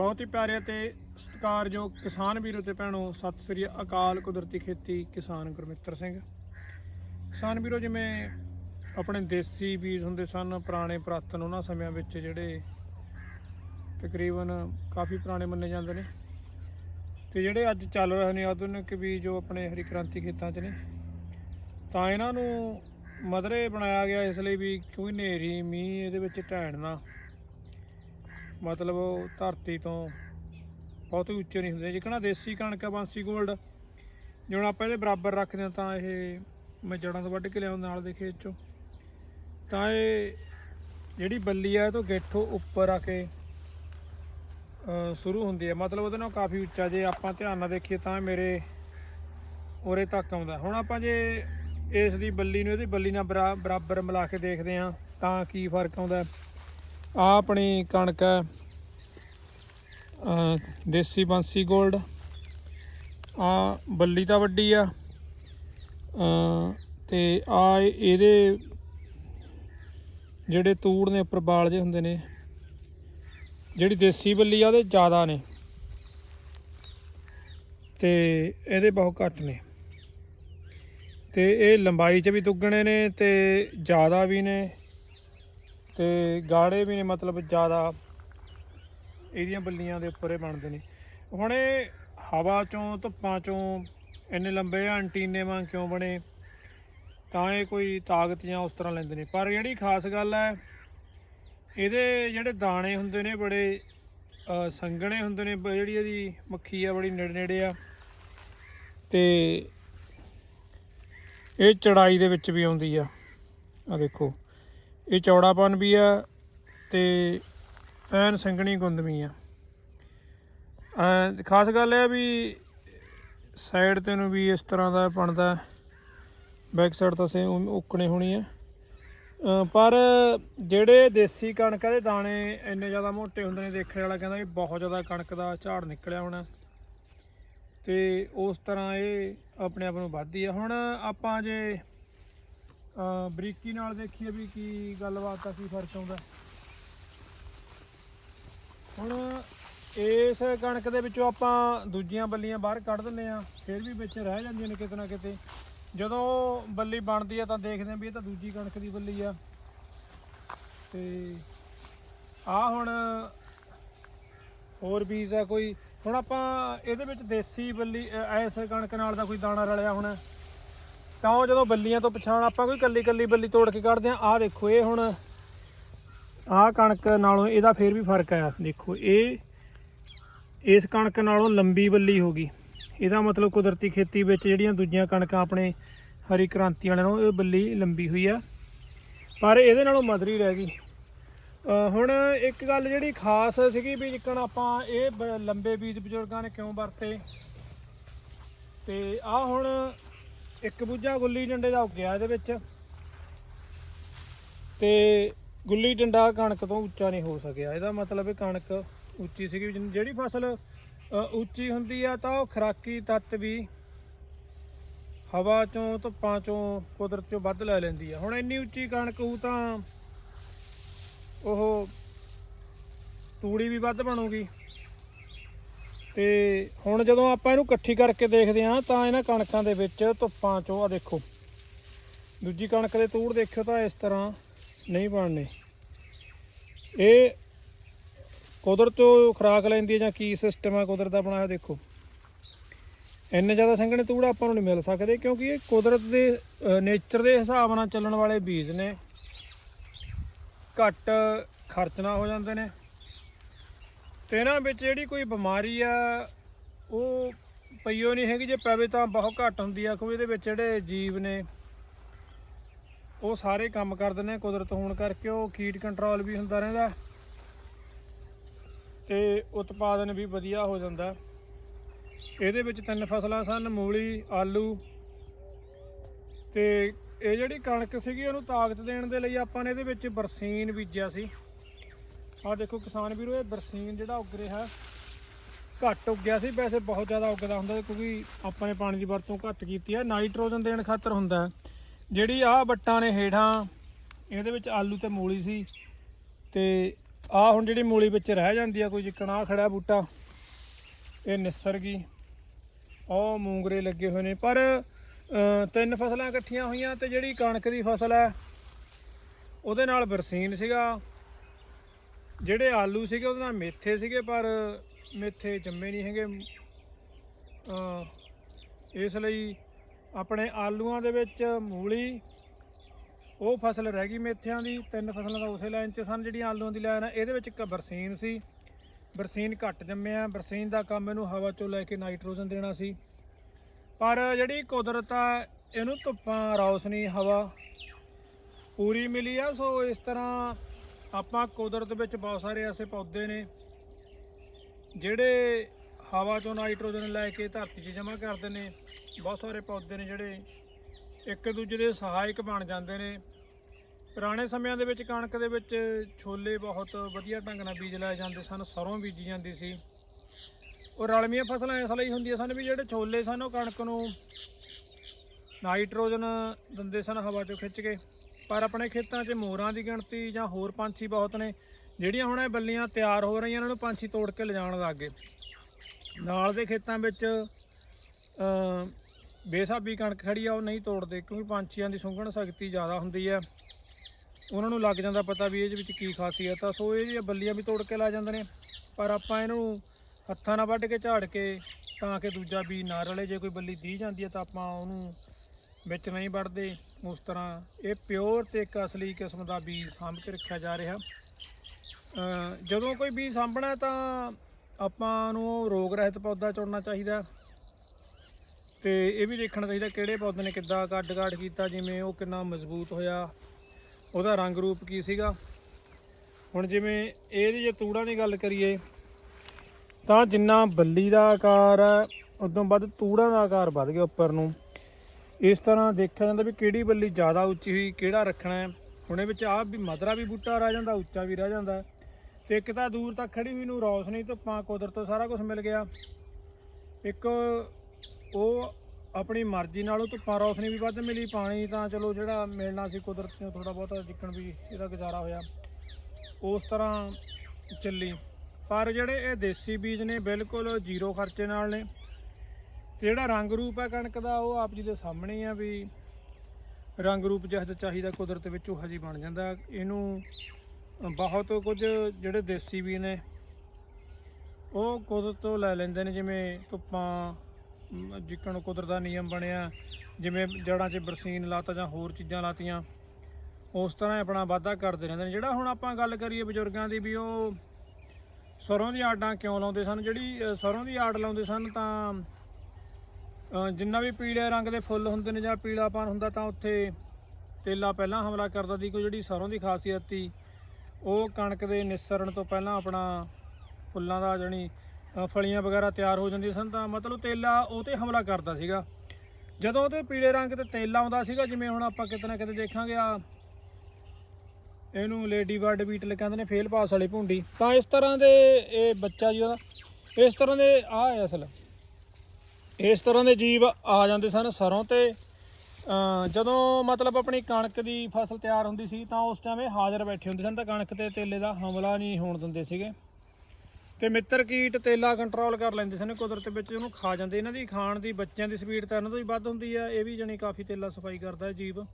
ਬਹੁਤ ਹੀ ਪਿਆਰੇ ਅਤੇ ਸਤਿਕਾਰਯੋਗ ਕਿਸਾਨ ਵੀਰੋ ਤੇ ਭੈਣੋ, ਸਤਿ ਸ੍ਰੀ ਅਕਾਲ ਕੁਦਰਤੀ ਖੇਤੀ ਕਿਸਾਨ ਗੁਰਮਿੱਤਰ ਸਿੰਘ। ਕਿਸਾਨ ਵੀਰੋ, ਜਿਵੇਂ ਆਪਣੇ ਦੇਸੀ ਬੀਜ ਹੁੰਦੇ ਸਨ, ਪੁਰਾਣੇ ਪੁਰਾਤਨ ਉਹਨਾਂ ਸਮਿਆਂ ਵਿੱਚ ਜਿਹੜੇ ਤਕਰੀਬਨ ਕਾਫੀ ਪੁਰਾਣੇ ਮੰਨੇ ਜਾਂਦੇ ਨੇ ਤੇ ਜਿਹੜੇ ਅੱਜ ਚੱਲ ਰਹੇ ਨੇ ਆਧੁਨਿਕ ਬੀਜ ਜੋ ਆਪਣੇ ਹਰੀ ਕ੍ਰਾਂਤੀ ਖੇਤਾਂ 'ਚ ਨੇ। ਤਾਂ ਇਹਨਾਂ ਨੂੰ ਮਦਰੇ ਬਣਾਇਆ ਗਿਆ ਇਸ ਲਈ ਵੀ ਕਿਉਂਕਿ ਹਨੇਰੀ, ਮੀਂਹ ਇਹਦੇ ਵਿੱਚ ਢਹਿਣ ਨਾ ਮਤਲਬ ਉਹ ਧਰਤੀ ਤੋਂ ਬਹੁਤ ਉੱਚੇ ਨਹੀਂ ਹੁੰਦੇ। ਜਿਕਣਾ ਦੇਸੀ ਕਣਕ ਆ, ਬਾਂਸੀ 골ਡ ਜਿਵੇਂ ਆਪਾਂ ਇਹਦੇ ਬਰਾਬਰ ਰੱਖਦੇ ਹਾਂ ਤਾਂ ਇਹ ਮੈਂ ਜੜਾਂ ਤੋਂ ਵੱਢ ਕੇ ਲਿਆਉਂ ਨਾਲ ਦੇ ਖੇਤ ਚੋਂ। ਤਾਂ ਇਹ ਜਿਹੜੀ ਬੱਲੀ ਆ, ਇਹ ਤੋਂ ਗੇਠੋਂ ਉੱਪਰ ਆ ਕੇ ਸ਼ੁਰੂ ਹੁੰਦੀ ਹੈ ਮਤਲਬ ਉਹਦੇ ਨਾਲ ਕਾਫੀ ਉੱਚਾ। ਜੇ ਆਪਾਂ ਧਿਆਨ ਨਾਲ ਦੇਖੀਏ ਤਾਂ ਮੇਰੇ ਉਰੇ ਤੱਕ ਆਉਂਦਾ। ਹੁਣ ਆਪਾਂ ਜੇ ਇਸ ਦੀ ਬੱਲੀ ਨੂੰ, ਇਹਦੀ ਬੱਲੀ ਨਾਲ ਬਰਾ- ਬਰਾਬਰ ਮਿਲਾ ਕੇ ਦੇਖਦੇ ਹਾਂ ਤਾਂ ਕੀ ਫ਼ਰਕ ਆਉਂਦਾ। ਆ ਆਪਣੀ ਕਣਕ ਹੈ। ਦੇਸੀ ਬਾਂਸੀ ਗੋਲਡ। ਆ ਬੱਲੀ ਤਾਂ ਵੱਡੀ ਆ। ਅ, ਤੇ ਆ ਇਹਦੇ ਜਿਹੜੇ ਤੂੜ ਨੇ ਉੱਪਰ ਬਾਲ ਜੇ ਹੁੰਦੇ ਨੇ ਜਿਹੜੀ ਦੇਸੀ ਬੱਲੀ ਆ ਉਹਦੇ ਜ਼ਿਆਦਾ ਨੇ। ਤੇ ਇਹਦੇ ਬਹੁਤ ਘੱਟ ਨੇ। ਤੇ ਇਹ ਲੰਬਾਈ 'ਚ ਵੀ ਦੁੱਗਣੇ ਨੇ ਤੇ ਜ਼ਿਆਦਾ ਵੀ ਨੇ। ਤੇ ਗਾੜੇ ਵੀ ਨੇ ਮਤਲਬ ਜ਼ਿਆਦਾ। ਇਹਦੀਆਂ ਬੱਲੀਆਂ ਦੇ ਉੱਪਰ ਇਹ ਬਣਦੇ ਨੇ। ਹੁਣ ਇਹ ਹਵਾ ਚੋਂ, ਧੁੱਪਾਂ ਚੋਂ ਇੰਨੇ ਲੰਬੇ ਐਂਟੀਨੇ ਵਾਂਗ ਕਿਉਂ ਬਣੇ? ਤਾਂ ਇਹ ਕੋਈ ਤਾਕਤ ਜਾਂ ਉਸ ਤਰ੍ਹਾਂ ਲੈਂਦੇ ਨੇ। ਪਰ ਜਿਹੜੀ ਖਾਸ ਗੱਲ ਹੈ, ਇਹਦੇ ਜਿਹੜੇ ਦਾਣੇ ਹੁੰਦੇ ਨੇ, ਬੜੇ ਸੰਘਣੇ ਹੁੰਦੇ ਨੇ, ਬ- ਜਿਹੜੀ ਇਹਦੀ ਮੱਖੀ ਆ, ਬੜੀ ਨੇੜੇ ਨੇੜੇ ਆ। ਤੇ ਇਹ ਚੜਾਈ ਦੇ ਵਿੱਚ ਵੀ ਆਉਂਦੀ ਆ। ਆ ਦੇਖੋ। ਇਹ ਚੌੜਾਪਨ ਵੀ ਆ ਤੇ ਐਨ ਸੰਘਣੀ ਗੁੰਦਵੀ ਆ। ਖਾਸ ਗੱਲ ਇਹ ਆ ਵੀ ਸਾਈਡ ਤੇ ਨੂੰ ਵੀ ਇਸ ਤਰ੍ਹਾਂ ਦਾ ਬਣਦਾ ਬੈਕ ਸਾਈਡ ਤਾਂ ਸੇ ਉੱਕਣੇ ਹੋਣੀ ਆ। ਪਰ ਜਿਹੜੇ ਦੇਸੀ ਕਣਕ ਦੇ ਦਾਣੇ ਇੰਨੇ ਜ਼ਿਆਦਾ ਮੋਟੇ ਹੁੰਦੇ ਨੇ ਦੇਖਣ ਵਾਲਾ, ਕਹਿੰਦਾ ਵੀ ਬਹੁਤ ਜ਼ਿਆਦਾ ਕਣਕ ਦਾ ਝਾੜ ਨਿਕਲਿਆ ਹੋਣਾ। ਤੇ ਉਸ ਤਰ੍ਹਾਂ ਇਹ ਆਪਣੇ ਆਪ ਨੂੰ ਵੱਧਦੀ ਆ। ਹੁਣ ਆਪਾਂ ਜੇ ਬਰੀਕੀ ਨਾਲ ਦੇਖੀਏ ਵੀ ਕੀ ਗੱਲਬਾਤ ਆ ਕੀ ਫ਼ਰਕ ਆਉਂਦਾ। ਹੁਣ ਇਸ ਕਣਕ ਦੇ ਵਿੱਚੋਂ ਆਪਾਂ ਦੂਜੀਆਂ ਬੱਲੀਆਂ ਬਾਹਰ ਕੱਢ ਦਿੰਦੇ ਆ ਫਿਰ ਵੀ ਵਿੱਚ ਰਹਿ ਜਾਂਦੀਆਂ ਨੇ ਕਿਤੇ ਨਾ ਕਿਤੇ। ਜਦੋਂ ਬੱਲੀ ਬਣਦੀ ਆ ਤਾਂ ਦੇਖਦੇ ਆ ਵੀ ਇਹ ਤਾਂ ਦੂਜੀ ਕਣਕ ਦੀ ਬੱਲੀ ਆ। ਤੇ ਆ ਹੁਣ ਹੋਰ ਬੀਜ ਆ ਕੋਈ। ਹੁਣ ਆਪਾਂ ਇਹਦੇ ਵਿੱਚ ਦੇਸੀ ਬੱਲੀ ਅ, ਐਸ ਕਣਕ ਨਾਲ ਦਾ ਕੋਈ ਦਾਣਾ ਰਲਿਆ ਹੋਣਾ। ਤਾਂ ਉਹ ਜਦੋਂ ਬੱਲੀਆਂ ਤੋਂ ਪਛਾਣ ਆਪਾਂ ਕੋਈ ਕੱਲੀ ਕੱਲੀ ਬੱਲੀ ਤੋੜ ਕੇ ਕੱਢਦੇ ਆ ਆਹ ਦੇਖੋ, ਇਹ ਹੁਣ ਆਹ ਕਣਕ ਨਾਲੋਂ ਇਹਦਾ ਫੇਰ ਵੀ ਫ਼ਰਕ ਆਇਆ। ਦੇਖੋ, ਇਹ ਇਸ ਕਣਕ ਨਾਲੋਂ ਲੰਬੀ ਬੱਲੀ ਹੋ ਗਈ। ਇਹਦਾ ਮਤਲਬ ਕੁਦਰਤੀ ਖੇਤੀ ਵਿੱਚ ਜਿਹੜੀਆਂ ਦੂਜੀਆਂ ਕਣਕਾਂ ਆਪਣੇ ਹਰੀ ਕ੍ਰਾਂਤੀ ਵਾਲਿਆਂ ਨਾਲੋਂ ਇਹ ਬੱਲੀ ਲੰਬੀ ਹੋਈ ਆ। ਪਰ ਇਹਦੇ ਨਾਲੋਂ ਮਦਰੀ ਰਹਿ ਗਈ। ਹੁਣ ਇੱਕ ਗੱਲ ਜਿਹੜੀ ਖਾਸ ਸੀਗੀ ਵੀ ਜਿੱਕਣ ਆਪਾਂ ਇਹ ਬ- ਲੰਬੇ ਬੀਜ ਬਜ਼ੁਰਗਾਂ ਨੇ ਕਿਉਂ ਵਰਤੇ? ਤੇ ਆ ਹੁਣ ਇੱਕ ਬੁੱਝਾ ਗੁੱਲੀ ਡੰਡੇ ਦਾ ਉੱਗਿਆ ਇਹਦੇ ਵਿੱਚ। ਤੇ ਗੁੱਲੀ ਡੰਡਾ ਕਣਕ ਤੋਂ ਉੱਚਾ ਨਹੀਂ ਹੋ ਸਕਿਆ। ਇਹਦਾ ਮਤਲਬ ਇਹ ਕਣਕ ਉੱਚੀ ਸੀਗੀ। ਜਿਹੜੀ ਫਸਲ ਉੱਚੀ ਹੁੰਦੀ ਆ ਤਾਂ ਉਹ ਖਰਾਕੀ ਤੱਤ ਵੀ ਹਵਾ ਚੋਂ, ਧੁੱਪਾਂ ਚੋਂ, ਕੁਦਰਤ ਚੋਂ ਵੱਧ ਲੈ ਲੈਂਦੀ ਆ। ਹੁਣ ਇੰਨੀ ਉੱਚੀ ਕਣਕ ਹੋਊ ਤਾਂ ਉਹ ਤੂੜੀ ਵੀ ਵੱਧ ਬਣੂਗੀ। ਤੇ ਹੁਣ ਜਦੋਂ ਆਪਾਂ ਇਹਨੂੰ ਇਕੱਠੀ ਕਰਕੇ ਦੇਖਦੇ ਹਾਂ ਤਾਂ ਇਹਨਾਂ ਕਣਕਾਂ ਦੇ ਵਿੱਚ ਧੁੱਪਾਂ ਚੋਂ ਆ ਦੇਖੋ। ਦੂਜੀ ਕਣਕ ਦੇ ਤੂੜ ਦੇਖਿਓ ਤਾਂ ਇਸ ਤਰ੍ਹਾਂ ਨਹੀਂ ਬਣਨੇ। ਇਹ ਕੁਦਰਤ ਤੋਂ ਖੁਰਾਕ ਲੈਂਦੀ ਹੈ ਜਾਂ ਕੀ ਸਿਸਟਮ ਹੈ ਕੁਦਰਤ ਦਾ ਬਣਾਇਆ ਦੇਖੋ। ਇੰਨੇ ਜ਼ਿਆਦਾ ਸੰਘਣੇ ਤੂੜ ਆਪਾਂ ਨੂੰ ਨਹੀਂ ਮਿਲ ਸਕਦੇ ਕਿਉਂਕਿ ਇਹ ਕੁਦਰਤ ਦੇ ਨੇਚਰ ਦੇ ਹਿਸਾਬ ਨਾਲ ਚੱਲਣ ਵਾਲੇ ਬੀਜ ਨੇ। ਘੱਟ ਖਰਚ ਨਾ ਹੋ ਜਾਂਦੇ ਨੇ। ਤੇ ਇਹਨਾਂ ਵਿੱਚ ਜਿਹੜੀ ਕੋਈ ਬਿਮਾਰੀ ਆ, ਉਹ ਪਈਓ ਨਹੀਂ ਹੈਗੀ, ਜੇ ਪਵੇ ਤਾਂ ਬਹੁਤ ਘੱਟ ਹੁੰਦੀ ਆ, ਕਿਉਂਕਿ ਇਹਦੇ ਵਿੱਚ ਜਿਹੜੇ ਜੀਵ ਨੇ, ਉਹ ਸਾਰੇ ਕੰਮ ਕਰਦੇ ਨੇ, ਕੁਦਰਤ ਹੋਣ ਕਰਕੇ ਉਹ ਕੀਟ ਕੰਟਰੋਲ ਵੀ ਹੁੰਦਾ ਰਹਿੰਦਾ ਤੇ ਉਤਪਾਦਨ ਵੀ ਵਧੀਆ ਹੋ ਜਾਂਦਾ। ਇਹਦੇ ਵਿੱਚ ਤਿੰਨ ਫਸਲਾਂ ਸਨ, ਮੂਲੀ, ਆਲੂ ਤੇ ਇਹ ਜਿਹੜੀ ਕਣਕ ਸੀਗੀ, ਉਹਨੂੰ ਤਾਕਤ ਦੇਣ ਦੇ ਲਈ ਆਪਾਂ ਨੇ ਇਹਦੇ ਵਿੱਚ ਬਰਸੀਨ ਬੀਜਿਆ ਸੀ। ਆਹ ਦੇਖੋ ਕਿਸਾਨ ਵੀਰੋ, ਇਹ ਬਰਸੀਨ ਜਿਹੜਾ ਉੱਗ ਰਿਹਾ, ਘੱਟ ਉੱਗਿਆ ਸੀ, ਵੈਸੇ ਬਹੁਤ ਜ਼ਿਆਦਾ ਉੱਗਦਾ ਹੁੰਦਾ ਕਿਉਂਕਿ ਆਪਾਂ ਨੇ ਪਾਣੀ ਦੀ ਵਰਤੋਂ ਘੱਟ ਕੀਤੀ ਹੈ। ਨਾਈਟ੍ਰੋਜਨ ਦੇਣ ਖਾਤਰ ਹੁੰਦਾ ਜਿਹੜੀ ਆਹ ਵੱਟਾਂ ਨੇ ਹੇਠਾਂ, ਇਹਦੇ ਵਿੱਚ ਆਲੂ ਤੇ ਮੂਲੀ ਸੀ। ਤੇ ਆ ਹੁਣ ਜਿਹੜੀ ਮੂਲੀ ਵਿੱਚ ਰਹਿ ਜਾਂਦੀ ਆ, ਕੋਈ ਜਿੱਕਣ ਆ ਖੜਾ ਬੂਟਾ, ਇਹ ਨਿਸਰ ਗਈ। ਉਹ ਮੂੰਗਰੇ ਲੱਗੇ ਹੋਏ ਨੇ। ਪਰ ਤਿੰਨ ਫਸਲਾਂ ਇਕੱਠੀਆਂ ਹੋਈਆਂ ਤੇ ਜਿਹੜੀ ਕਣਕ ਦੀ ਫਸਲ ਹੈ, ਉਹਦੇ ਨਾਲ ਬਰਸੀਨ ਸੀਗਾ। ਜਿਹੜੇ ਆਲੂ ਸੀਗੇ ਉਹਦੇ ਨਾਲ ਮੇਥੇ ਸੀਗੇ, ਪਰ ਮੇਥੇ ਜੰਮੇ ਨਹੀਂ ਹੈਗੇ। ਇਸ ਲਈ ਆਪਣੇ ਆਲੂਆਂ ਦੇ ਵਿੱਚ ਮੂਲੀ, ਉਹ ਫਸਲ ਰਹਿ ਗਈ ਮੇਥਿਆਂ ਦੀ। ਤਿੰਨ ਫਸਲਾਂ ਤਾਂ ਉਸੇ ਲਾਈਨ 'ਚ ਸਨ ਜਿਹੜੀਆਂ ਆਲੂਆਂ ਦੀ ਲਾਈਨ ਆ। ਇਹਦੇ ਵਿੱਚ ਇੱਕ ਬਰਸੀਨ ਸੀ। ਬਰਸੀਨ ਘੱਟ ਜੰਮਿਆ। ਬਰਸੀਨ ਦਾ ਕੰਮ ਇਹਨੂੰ ਹਵਾ 'ਚੋਂ ਲੈ ਕੇ ਨਾਈਟ੍ਰੋਜਨ ਦੇਣਾ ਸੀ। ਪਰ ਜਿਹੜੀ ਕੁਦਰਤ ਆ, ਇਹਨੂੰ ਧੁੱਪਾਂ, ਰੌਸ਼ਨੀ, ਹਵਾ ਪੂਰੀ ਮਿਲੀ ਆ। ਸੋ ਇਸ ਤਰ੍ਹਾਂ ਆਪਾਂ ਕੁਦਰਤ ਵਿੱਚ ਬਹੁਤ ਸਾਰੇ ਐਸੇ ਪੌਦੇ ਨੇ, ਜਿਹੜੇ ਹਵਾ ਚੋਂ ਨਾਈਟ੍ਰੋਜਨ ਲੈ ਕੇ ਧਰਤੀ 'ਚ ਜਮ੍ਹਾਂ ਕਰਦੇ ਨੇ। ਬਹੁਤ ਸਾਰੇ ਪੌਦੇ ਨੇ ਜਿਹੜੇ ਇੱਕ ਦੂਜੇ ਦੇ ਸਹਾਇਕ ਬਣ ਜਾਂਦੇ ਨੇ। ਪੁਰਾਣੇ ਸਮਿਆਂ ਦੇ ਵਿੱਚ ਕਣਕ ਦੇ ਵਿੱਚ ਛੋਲੇ ਬਹੁਤ ਵਧੀਆ ਢੰਗ ਨਾਲ ਬੀਜ ਲਾਏ ਜਾਂਦੇ ਸਨ, ਸਰੋਂ ਬੀਜੀ ਜਾਂਦੀ ਸੀ। ਉਹ ਰਲਮੀਆਂ ਫਸਲਾਂ ਇਸ ਲਈ ਹੁੰਦੀਆਂ ਸਨ ਵੀ ਜਿਹੜੇ ਛੋਲੇ ਸਨ ਉਹ ਕਣਕ ਨੂੰ ਨਾਈਟ੍ਰੋਜਨ ਦਿੰਦੇ ਸਨ ਹਵਾ ਚੋਂ ਖਿੱਚ ਕੇ। ਪਰ ਆਪਣੇ ਖੇਤਾਂ 'ਚ ਮੋਰਾਂ ਦੀ ਗਿਣਤੀ ਜਾਂ ਹੋਰ ਪੰਛੀ ਬਹੁਤ ਨੇ। ਜਿਹੜੀਆਂ ਹੁਣ ਇਹ ਬੱਲੀਆਂ ਤਿਆਰ ਹੋ ਰਹੀਆਂ ਇਹਨਾਂ ਨੂੰ ਪੰਛੀ ਤੋੜ ਕੇ ਲਿਜਾਣ ਲੱਗ ਗਏ। ਨਾਲ ਦੇ ਖੇਤਾਂ ਵਿੱਚ ਬੇਸਾਬੀ ਕਣਕ ਖੜੀ ਆ, ਉਹ ਨਹੀਂ ਤੋੜਦੇ, ਕਿਉਂਕਿ ਪੰਛੀਆਂ ਦੀ ਸੁੰਘਣ ਸ਼ਕਤੀ ਜ਼ਿਆਦਾ ਹੁੰਦੀ ਹੈ ਉਹਨਾਂ ਨੂੰ ਲੱਗ ਜਾਂਦਾ ਪਤਾ ਵੀ ਇਹਦੇ ਵਿੱਚ ਕੀ ਖਾਸੀਅਤ ਆ। ਸੋ ਇਹ ਜਿਹੜੀਆਂ ਬੱਲੀਆਂ ਵੀ ਤੋੜ ਕੇ ਲਾ ਜਾਂਦੇ ਨੇ, ਪਰ ਆਪਾਂ ਇਹਨੂੰ ਹੱਥਾਂ ਨਾਲ ਵੱਢ ਕੇ ਝਾੜ ਕੇ, ਤਾਂ ਕਿ ਦੂਜਾ ਬੀ ਨਾ ਰਲੇ। ਜੇ ਕੋਈ ਬੱਲੀ ਦੀ ਜਾਂਦੀ ਹੈ ਤਾਂ ਆਪਾਂ ਉਹਨੂੰ ਵਿੱਚ ਨਹੀਂ ਵੱਢਦੇ ਉਸ ਤਰ੍ਹਾਂ ਇਹ ਪਿਓਰ ਤੇ ਇੱਕ ਅਸਲੀ ਕਿਸਮ ਦਾ ਬੀਜ ਸਾਂਭ ਕੇ ਰੱਖਿਆ ਜਾ ਰਿਹਾ। ਜਦੋਂ ਕੋਈ ਬੀਜ ਸਾਂਭਣਾ ਤਾਂ ਆਪਾਂ ਨੂੰ ਰੋਗ ਰਹਿਤ ਪੌਦਾ ਚੁਣਨਾ ਚਾਹੀਦਾ। ਤੇ ਇਹ ਵੀ ਦੇਖਣਾ ਚਾਹੀਦਾ ਕਿਹੜੇ ਪੌਦੇ ਨੇ, ਕਿੱਦਾਂ ਕੱਢ ਕਾਟ ਕੀਤਾ, ਜਿਵੇਂ ਉਹ ਕਿੰਨਾ ਮਜ਼ਬੂਤ ਹੋਇਆ, ਉਹਦਾ ਰੰਗ ਰੂਪ ਕੀ ਸੀਗਾ। ਹੁਣ ਜਿਵੇਂ ਇਹਦੀ ਜੇ ਤੂੜਾਂ ਦੀ ਗੱਲ ਕਰੀਏ, ਤਾਂ ਜਿੰਨਾ ਬੱਲੀ ਦਾ ਆਕਾਰ ਹੈ, ਉਦੋਂ ਵੱਧ ਤੂੜਾਂ ਦਾ ਆਕਾਰ ਵੱਧ ਗਿਆ ਉੱਪਰ ਨੂੰ। ਇਸ ਤਰ੍ਹਾਂ ਦੇਖਿਆ ਜਾਂਦਾ ਵੀ ਕਿਹੜੀ ਬੱਲੀ ਜ਼ਿਆਦਾ ਉੱਚੀ ਹੋਈ, ਕਿਹੜਾ ਰੱਖਣਾ ਹੈ। ਹੁਣ ਵਿੱਚ ਆ ਵੀ ਮਧਰਾ ਵੀ ਬੂਟਾ ਰਹਿ ਜਾਂਦਾ, ਉੱਚਾ ਵੀ ਰਹਿ ਜਾਂਦਾ। ਤੇ ਇੱਕ ਤਾਂ ਦੂਰ ਤੱਕ ਖੜੀ ਹੋਈ ਨੂੰ ਰੌਸ਼ਨੀ, ਧੁੱਪਾਂ, ਕੁਦਰਤ, ਸਾਰਾ ਕੁਝ ਮਿਲ ਗਿਆ। ਇੱਕ ਉਹ ਆਪਣੀ ਮਰਜ਼ੀ ਨਾਲ ਉਹ ਧੁੱਪਾਂ ਰੌਸ਼ਨੀ ਵੀ ਵੱਧ ਮਿਲੀ, ਪਾਣੀ ਤਾਂ ਚਲੋ ਜਿਹੜਾ ਮਿਲਣਾ ਸੀ ਕੁਦਰਤ ਤੋਂ ਥੋੜਾ ਬਹੁਤਾ ਜਿੱਕਣ ਵੀ ਇਹਦਾ ਗੁਜ਼ਾਰਾ ਹੋਇਆ। ਉਸ ਤਰ੍ਹਾਂ ਚੱਲੀ। ਪਰ ਜਿਹੜੇ ਇਹ ਦੇਸੀ ਬੀਜ ਨੇ, ਬਿਲਕੁਲ ਜ਼ੀਰੋ ਖਰਚੇ ਨਾਲ ਨੇ। ਤੇ ਜਿਹੜਾ ਰੰਗ ਰੂਪ ਹੈ ਕਣਕ ਦਾ ਉਹ ਆਪ ਜੀ ਦੇ ਸਾਹਮਣੇ ਆ ਵੀ ਰੰਗ ਰੂਪ ਜਿਹਾ ਜਿਹਾ ਚਾਹੀਦਾ ਕੁਦਰਤ ਵਿੱਚ ਉਹ ਹਜੇ ਬਣ ਜਾਂਦਾ। ਇਹਨੂੰ ਬਹੁਤ ਕੁਝ ਜਿਹੜੇ ਦੇਸੀ ਵੀ ਨੇ ਉਹ ਕੁਦਰਤ ਤੋਂ ਲੈ ਲੈਂਦੇ ਨੇ ਜਿਵੇਂ ਧੁੱਪਾਂ ਮ, ਜਿੱਕਣ ਕੁਦਰਤ ਦਾ ਨਿਯਮ ਬਣਿਆ ਜਿਵੇਂ ਜੜਾਂ 'ਚ ਬਰਸੀਨ ਲਾਤਾ ਜਾਂ ਹੋਰ ਚੀਜ਼ਾਂ ਲਾਤੀਆਂ ਉਸ ਤਰ੍ਹਾਂ ਆਪਣਾ ਵਾਧਾ ਕਰਦੇ ਰਹਿੰਦੇ ਨੇ। ਜਿਹੜਾ ਹੁਣ ਆਪਾਂ ਗੱਲ ਕਰੀਏ ਬਜ਼ੁਰਗਾਂ ਦੀ ਵੀ ਉਹ ਸਰੋਂ ਦੀ ਆਡਾਂ ਕਿਉਂ ਲਾਉਂਦੇ ਸਨ? ਜਿਹੜੀ ਅ, ਸਰੋਂ ਦੀ ਆਡ ਲਾਉਂਦੇ ਸਨ ਤਾਂ ਜਿੰਨਾ ਵੀ ਪੀਲੇ ਰੰਗ ਦੇ ਫੁੱਲ ਹੁੰਦੇ ਨੇ ਜਾਂ ਪੀਲਾਪਨ ਹੁੰਦਾ ਤਾਂ ਉੱਥੇ ਤੇਲਾ ਪਹਿਲਾਂ ਹਮਲਾ ਕਰਦਾ ਦੀ ਕੋਈ ਜਿਹੜੀ ਸਰੋਂ ਦੀ ਖਾਸੀਅਤ ਸੀ, ਉਹ ਕਣਕ ਦੇ ਨਿਸਰਨ ਤੋਂ ਪਹਿਲਾਂ ਆਪਣਾ ਫੁੱਲਾਂ ਦਾ ਜਣੀ ਫਲੀਆਂ ਵਗੈਰਾ ਤਿਆਰ ਹੋ ਜਾਂਦੀਆਂ ਸਨ, ਤਾਂ ਮਤਲਬ ਤੇਲਾ ਉਹ ਤੇ ਹਮਲਾ ਕਰਦਾ ਸੀਗਾ। ਜਦੋਂ ਉਹਦੇ ਪੀਲੇ ਰੰਗ ਤੇ ਤੇਲਾ ਆਉਂਦਾ ਸੀਗਾ, ਜਿਵੇਂ ਹੁਣ ਆਪਾਂ ਕਿਤੇ ਨਾ ਕਿਤੇ ਦੇਖਾਂਗੇ ਆ, ਇਹਨੂੰ ਲੇਡੀ ਬਰਡ ਬੀਟਲ ਕਹਿੰਦੇ ਨੇ, ਫੇਲ ਪਾਸ ਵਾਲੀ ਭੁੰਡੀ। ਤਾਂ ਇਸ ਤਰ੍ਹਾਂ ਦੇ ਇਹ ਬੱਚਾ ਜੀ ਉਹਦਾ, ਇਸ ਤਰ੍ਹਾਂ ਦੇ ਆ ਹੈ ਅਸਲ। ਇਸ ਤਰ੍ਹਾਂ ਦੇ ਜੀਵ ਆ ਜਾਂਦੇ ਸਨ ਸਰੋਂ ਤੇ। ਜਦੋਂ ਮਤਲਬ ਆਪਣੀ ਕਣਕ ਦੀ ਫਸਲ ਤਿਆਰ ਹੁੰਦੀ ਸੀ ਤਾਂ ਉਸ ਟਾਈਮ ਇਹ ਹਾਜ਼ਰ ਬੈਠੇ ਹੁੰਦੇ ਸਨ ਤਾਂ ਕਣਕ ਤੇ ਤੇਲੇ ਦਾ ਹਮਲਾ ਨਹੀਂ ਹੋਣ ਦਿੰਦੇ ਸੀਗੇ। ਤੇ ਮਿੱਤਰ ਕੀਟ ਤੇਲਾ ਕੰਟਰੋਲ ਕਰ ਲੈਂਦੇ ਸਨ, ਕੁਦਰਤ ਵਿੱਚ ਉਹਨੂੰ ਖਾ ਜਾਂਦੇ। ਇਹਨਾਂ ਦੀ ਖਾਣ ਦੀ, ਬੱਚਿਆਂ ਦੀ ਸਪੀਡ ਤਾਂ ਇਹਨਾਂ ਤੋਂ ਵੀ ਵੱਧ ਹੁੰਦੀ ਆ। ਇਹ ਵੀ ਜਣੀ ਕਾਫੀ ਤੇਲਾ ਸਫ਼ਾਈ ਕਰਦਾ ਜੀਵ।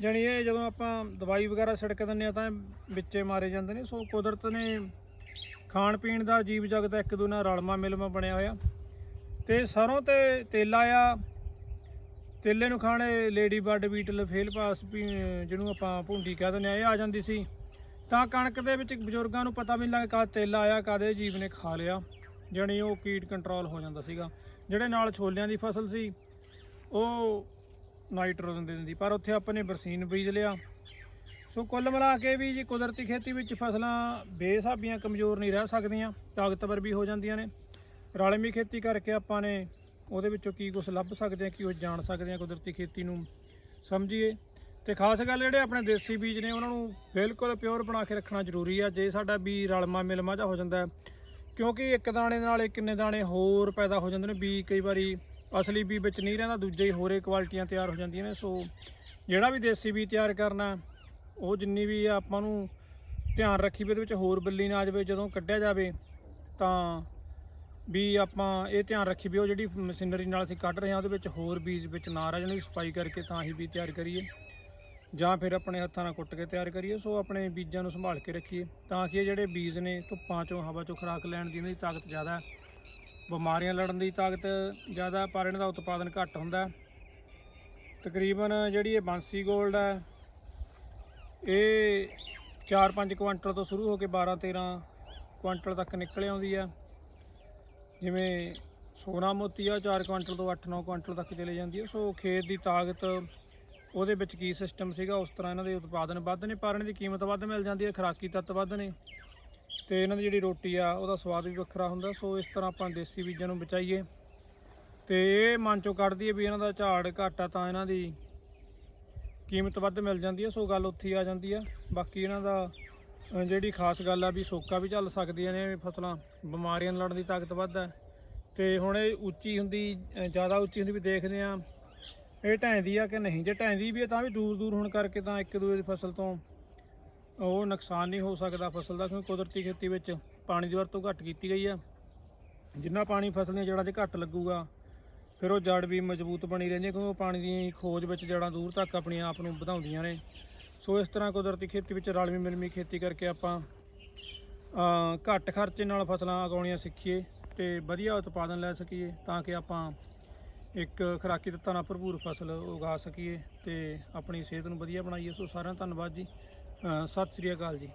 ਜਣੀ ਇਹ ਜਦੋਂ ਆਪਾਂ ਦਵਾਈ ਵਗੈਰਾ ਛਿੜਕ ਦਿੰਦੇ ਆ ਤਾਂ ਇਹ ਵਿੱਚੇ ਮਾਰੇ ਜਾਂਦੇ ਨੇ। ਸੋ ਕੁਦਰਤ ਨੇ ਖਾਣ ਪੀਣ ਦਾ ਜੀਵ ਜਗਤ ਇੱਕ ਦੂਜੇ ਨਾਲ ਰਲਮਾ ਮਿਲਮਾ ਬਣਿਆ ਹੋਇਆ। ਤੇ ਸਰੋਂ ਤੇ ਤੇਲਾ ਆ ਤੇਲੇ ਨੂੰ ਖਾਣੇ lady bird beetle fail pass ਵੀ, ਜਿਹਨੂੰ ਆਪਾਂ ਭੁੰਡੀ ਕਹਿ ਦਿੰਦੇ ਆ ਇਹ ਆ ਜਾਂਦੀ ਸੀ। ਤਾਂ ਕਣਕ ਦੇ ਵਿੱਚ ਬਜ਼ੁਰਗਾਂ ਨੂੰ ਪਤਾ ਵੀ ਨਹੀਂ ਲੱਗਾ ਕਦ ਤੇਲਾ ਆਇਆ, ਕਦੇ ਜੀਵ ਨੇ ਖਾ ਲਿਆ। ਜਣੀ ਉਹ ਕੀਟ ਕੰਟਰੋਲ ਹੋ ਜਾਂਦਾ ਸੀਗਾ। ਜਿਹੜੇ ਨਾਲ ਛੋਲਿਆਂ ਦੀ ਫਸਲ ਸੀ, ਉਹ ਨਾਈਟ੍ਰੋਜਨ ਦੇ ਦਿੰਦੀ, ਪਰ ਉੱਥੇ ਆਪਾਂ ਨੇ ਬਰਸੀਨ ਬੀਜ ਲਿਆ। ਸੋ ਕੁੱਲ ਮਿਲਾ ਕੇ ਵੀ ਜੀ ਕੁਦਰਤੀ ਖੇਤੀ ਵਿੱਚ ਫਸਲਾਂ ਬੇਸਾਬੀਆਂ ਕਮਜ਼ੋਰ ਨਹੀਂ ਰਹਿ ਸਕਦੀਆਂ, ਤਾਕਤਵਰ ਵੀ ਹੋ ਜਾਂਦੀਆਂ ਨੇ। ਰਲਮੀ ਖੇਤੀ ਕਰਕੇ ਆਪਾਂ ਨੇ ਉਹਦੇ ਵਿੱਚੋਂ ਕੀ ਕੁਝ ਲੱਭ ਸਕਦੇ ਆ ਕੀ ਉਹ ਜਾਣ ਸਕਦੇ ਆ ਕੁਦਰਤੀ ਖੇਤੀ ਨੂੰ ਸਮਝੀਏ। ਤੇ ਖਾਸ ਗੱਲ ਜਿਹੜੇ ਆਪਣੇ ਦੇਸੀ ਬੀਜ ਨੇ, ਉਹਨਾਂ ਨੂੰ ਬਿਲਕੁਲ ਪਿਓਰ ਬਣਾ ਕੇ ਰੱਖਣਾ ਜ਼ਰੂਰੀ ਆ। ਜੇ ਸਾਡਾ ਬੀ ਰਲਮਾ ਮਿਲਮਾ ਜਾ ਹੋ ਜਾਂਦਾ ਕਿਉਂਕਿ ਇੱਕ ਦਾਣੇ ਨਾਲ ਇਹ ਕਿੰਨੇ ਦਾਣੇ ਹੋਰ ਪੈਦਾ ਹੋ ਜਾਂਦੇ ਨੇ, ਬੀ ਕਈ ਵਾਰੀ ਅਸਲੀ ਬੀ ਵਿੱਚ ਨਹੀਂ ਰਹਿੰਦਾ, ਦੂਜੇ ਹੀ ਹੋਰੇ ਕੁਆਲਿਟੀਆਂ ਤਿਆਰ ਹੋ ਜਾਂਦੀਆਂ ਨੇ। ਸੋ ਜਿਹੜਾ ਵੀ ਦੇਸੀ ਬੀ ਤਿਆਰ ਕਰਨਾ ਉਹ ਜਿੰਨੀ ਵੀ ਆ ਆਪਾਂ ਨੂੰ ਧਿਆਨ ਰੱਖੀ ਵੀ ਇਹਦੇ ਵਿੱਚ ਹੋਰ ਬਿੱਲੀ ਨਾ ਆ ਜਾਵੇ, ਜਦੋਂ ਕੱਢਿਆ ਜਾਵੇ ਤਾਂ ਵੀ ਆਪਾਂ ਇਹ ਧਿਆਨ ਰੱਖੀ ਵੀ ਉਹ ਜਿਹੜੀ ਮਸ਼ੀਨਰੀ ਨਾਲ ਅਸੀਂ ਕੱਢ ਰਹੇ ਹਾਂ, ਉਹਦੇ ਵਿੱਚ ਹੋਰ ਬੀਜ ਵਿੱਚ ਨਾ ਰਹਿ ਜਾਣ ਦੀ ਸਫ਼ਾਈ ਕਰਕੇ ਤਾਂ ਹੀ ਬੀਜ ਤਿਆਰ ਕਰੀਏ। ਜਾਂ ਫਿਰ ਆਪਣੇ ਹੱਥਾਂ ਨਾਲ ਕੁੱਟ ਕੇ ਤਿਆਰ ਕਰੀਏ, ਸੋ ਆਪਣੇ ਬੀਜਾਂ ਨੂੰ ਸੰਭਾਲ ਕੇ ਰੱਖੀਏ, ਤਾਂ ਕਿ ਇਹ ਜਿਹੜੇ ਬੀਜ ਨੇ, ਧੁੱਪਾਂ ਚੋਂ, ਹਵਾ ਚੋਂ ਖੁਰਾਕ ਲੈਣ ਦੀ ਇਹਨਾਂ ਦੀ ਤਾਕਤ ਜ਼ਿਆਦਾ ਬਿਮਾਰੀਆਂ ਲੜਨ ਦੀ ਤਾਕਤ ਜ਼ਿਆਦਾ ਪਰ ਇਹਨਾਂ ਦਾ ਉਤਪਾਦਨ ਘੱਟ ਹੁੰਦਾ ਤਕਰੀਬਨ ਜਿਹੜੀ ਇਹ ਬਾਂਸੀ ਗੋਲਡ ਹੈ, ਇਹ 4-5 ਕੁਆਂਟਲ ਤੋਂ ਸ਼ੁਰੂ ਹੋ ਕੇ 12-13 ਕੁਇੰਟਲ ਤੱਕ ਨਿਕਲ ਆਉਂਦੀ ਆ ਜਿਵੇਂ ਸੋਨਾ ਮੋਤੀ ਆ 4 ਕੁਇੰਟਲ ਤੋਂ 8-9 ਕੁਇੰਟਲ ਤੱਕ ਚਲੇ ਜਾਂਦੀ ਹੈ ਸੋ ਖੇਤ ਦੀ ਤਾਕਤ, ਉਹਦੇ ਵਿੱਚ ਕੀ ਸਿਸਟਮ ਸੀਗਾ, ਉਸ ਤਰ੍ਹਾਂ ਇਹਨਾਂ ਦੇ ਉਤਪਾਦਨ ਵੱਧ ਨੇ, ਪਰ ਇਹਨਾਂ ਦੀ ਕੀਮਤ ਵੱਧ ਮਿਲ ਜਾਂਦੀ ਹੈ ਖੁਰਾਕੀ ਤੱਤ ਵੱਧ ਨੇ। ਤੇ ਇਹਨਾਂ ਦੀ ਜਿਹੜੀ ਰੋਟੀ ਆ, ਉਹਦਾ ਸਵਾਦ ਵੀ ਵੱਖਰਾ ਹੁੰਦਾ। ਸੋ ਇਸ ਤਰ੍ਹਾਂ ਆਪਾਂ ਦੇਸੀ ਬੀਜਾਂ ਨੂੰ ਬਚਾਈਏ। ਤੇ ਇਹ ਮਨ ਚੋਂ ਕੱਢਦੀ ਹੈ ਵੀ ਇਹਨਾਂ ਦਾ ਝਾੜ ਘੱਟ ਆ, ਤਾਂ ਇਹਨਾਂ ਦੀ ਕੀਮਤ ਵੱਧ ਮਿਲ ਜਾਂਦੀ ਹੈ ਸੋ ਗੱਲ ਉੱਥੇ ਹੀ ਆ ਜਾਂਦੀ ਆ। ਬਾਕੀ ਇਹਨਾਂ ਦਾ ਜਿਹੜੀ ਖਾਸ ਗੱਲ ਆ ਵੀ ਸੋਕਾ ਵੀ ਝੱਲ ਸਕਦੀਆਂ ਨੇ ਫਸਲਾਂ, ਬਿਮਾਰੀਆਂ ਨਾਲ ਲੜਨ ਦੀ ਤਾਕਤ ਵੱਧ ਹੈ ਤੇ ਹੁਣ ਇਹ ਉੱਚੀ ਹੁੰਦੀ ਜ਼ਿਆਦਾ ਉੱਚੀ ਹੁੰਦੀ ਵੀ ਦੇਖਦੇ ਆ ਇਹ ਢੈਂਦੀ ਆ ਕਿ ਨਹੀਂ? ਜੇ ਢੈਂਦੀ ਵੀ ਆ ਤਾਂ ਵੀ ਦੂਰ ਦੂਰ ਹੋਣ ਕਰਕੇ ਤਾਂ ਇੱਕ ਦੂਜੇ ਦੀ ਫਸਲ ਤੋਂ ਉਹ ਨੁਕਸਾਨ ਨਹੀਂ ਹੋ ਸਕਦਾ ਫਸਲ ਦਾ, ਕਿਉਂਕਿ ਕੁਦਰਤੀ ਖੇਤੀ ਵਿੱਚ ਪਾਣੀ ਦੀ ਵਰਤੋਂ ਘੱਟ ਕੀਤੀ ਗਈ ਆ। ਜਿੰਨਾ ਪਾਣੀ ਫਸਲ ਦੀਆਂ ਜੜ੍ਹਾਂ 'ਚ ਘੱਟ ਲੱਗੂਗਾ, ਫਿਰ ਉਹ ਜੜ ਵੀ ਮਜ਼ਬੂਤ ਬਣੀ ਰਹਿੰਦੀ ਹੈ ਕਿਉਂਕਿ ਉਹ ਪਾਣੀ ਦੀ ਖੋਜ ਵਿੱਚ ਜੜ੍ਹਾਂ ਦੂਰ ਤੱਕ ਆਪਣੀ ਆਪ ਨੂੰ ਵਧਾਉਂਦੀਆਂ ਨੇ। ਸੋ ਇਸ ਤਰ੍ਹਾਂ ਕੁਦਰਤੀ ਖੇਤੀ ਵਿੱਚ ਰਲਵੀਂ ਮਿਲਵੀਂ ਖੇਤੀ ਕਰਕੇ ਆਪਾਂ ਘੱਟ ਖਰਚੇ ਨਾਲ ਫਸਲਾਂ ਉਗਾਉਣੀਆਂ ਸਿੱਖੀਏ ਤੇ ਵਧੀਆ ਉਤਪਾਦਨ ਲੈ ਸਕੀਏ ਤਾਂ ਕਿ ਆਪਾਂ ਇੱਕ ਖੁਰਾਕੀ ਤੱਤਾਂ ਨਾਲ ਭਰਪੂਰ ਫਸਲ ਉਗਾ ਸਕੀਏ ਤੇ ਆਪਣੀ ਸਿਹਤ ਨੂੰ ਵਧੀਆ ਬਣਾਈਏ। ਸੋ ਸਾਰਿਆਂ ਦਾ ਧੰਨਵਾਦ ਜੀ। ਸਤਿ ਸ੍ਰੀ ਅਕਾਲ ਜੀ।